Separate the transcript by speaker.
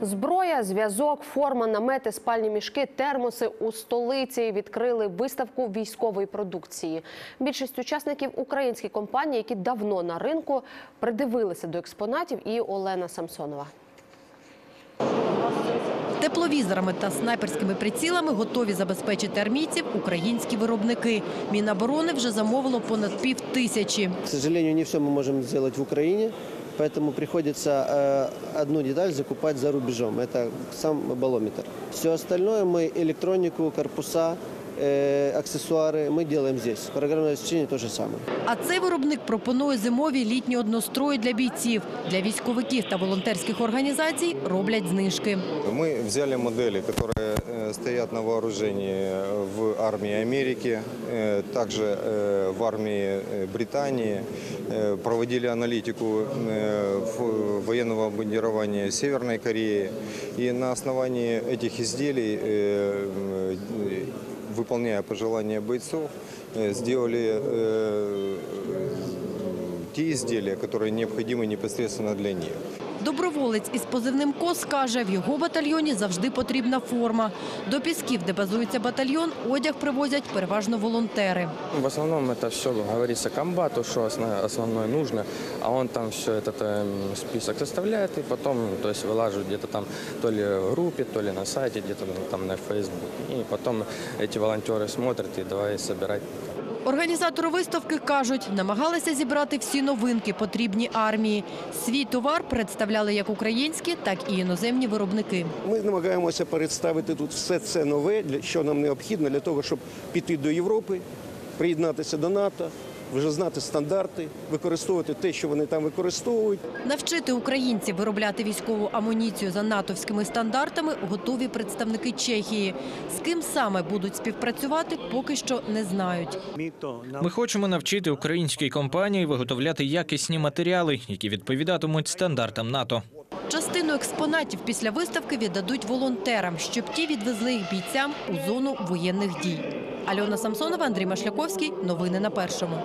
Speaker 1: Зброя, зв'язок, форма, намети, спальні мішки, термоси у столиці відкрили виставку військової продукції. Більшість учасників українські компанії, які давно на ринку придивилися до експонатів, і Олена Самсонова.
Speaker 2: Тепловізорами та снайперськими прицілами готові забезпечити армійців українські виробники. Міноборони вже замовило понад пів тисячі.
Speaker 3: К сожалению, не все мы можем сделать в Украине, поэтому приходится э, одну деталь закупать за рубежом. Это сам балометр. Все остальное мы, электронику, корпуса, э, аксессуары мы делаем здесь. Программное обеспечение то же самое.
Speaker 2: А цей виробник пропонує зимові літні однострої для бійців. Для військовиків та волонтерських організацій роблять знижки.
Speaker 4: Мы взяли модели, которые э, стоят на вооружении в армии Америки, э, также э, в армии э, Британии, э, проводили аналитику э, в- военного обмундирования Северной Кореи. И на основании этих изделий, э, э, выполняя пожелания бойцов, э, сделали э, те изделия, которые необходимы непосредственно для них.
Speaker 2: Доброволець із позивним КОС каже, в його батальйоні завжди потрібна форма. До Пісків, де базується батальйон, одяг привозять переважно волонтери.
Speaker 5: В основном это все говорится комбату, что основ- основное нужно, а он там все этот эм, список составляет и потом, то есть вылаживает где-то там то ли в группе, то ли на сайте, где-то там на Facebook. И потом эти волонтеры смотрят и давай собирать
Speaker 2: Організатори виставки кажуть, намагалися зібрати всі новинки, потрібні армії. Свій товар представляли як українські, так і іноземні виробники.
Speaker 6: Ми намагаємося представити тут все це нове, для- що нам необхідно для того, щоб піти до Європи, приєднатися до НАТО, вже знати стандарти, використовувати те, що вони там використовують.
Speaker 2: Навчити українців виробляти військову амуніцію за натовськими стандартами готові представники Чехії. З ким саме будуть співпрацювати, поки що не знають.
Speaker 7: Ми хочемо навчити українські компанії виготовляти якісні матеріали, які відповідатимуть стандартам НАТО.
Speaker 2: Частину експонатів після виставки віддадуть волонтерам, щоб ті відвезли їх бійцям у зону воєнних дій. Альона Самсонова, Андрій Машляковський. Новини на першому.